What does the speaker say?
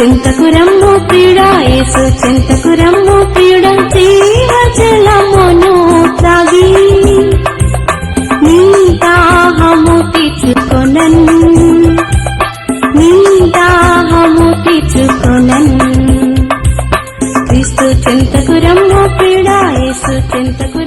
చింతకు రమ్ము ప్రియుడా చింతకు రమ్ము ప్రియుడా స్నేహ జలమును తాగి. నీ దాహము క్రీస్తు చింతకు చింతకు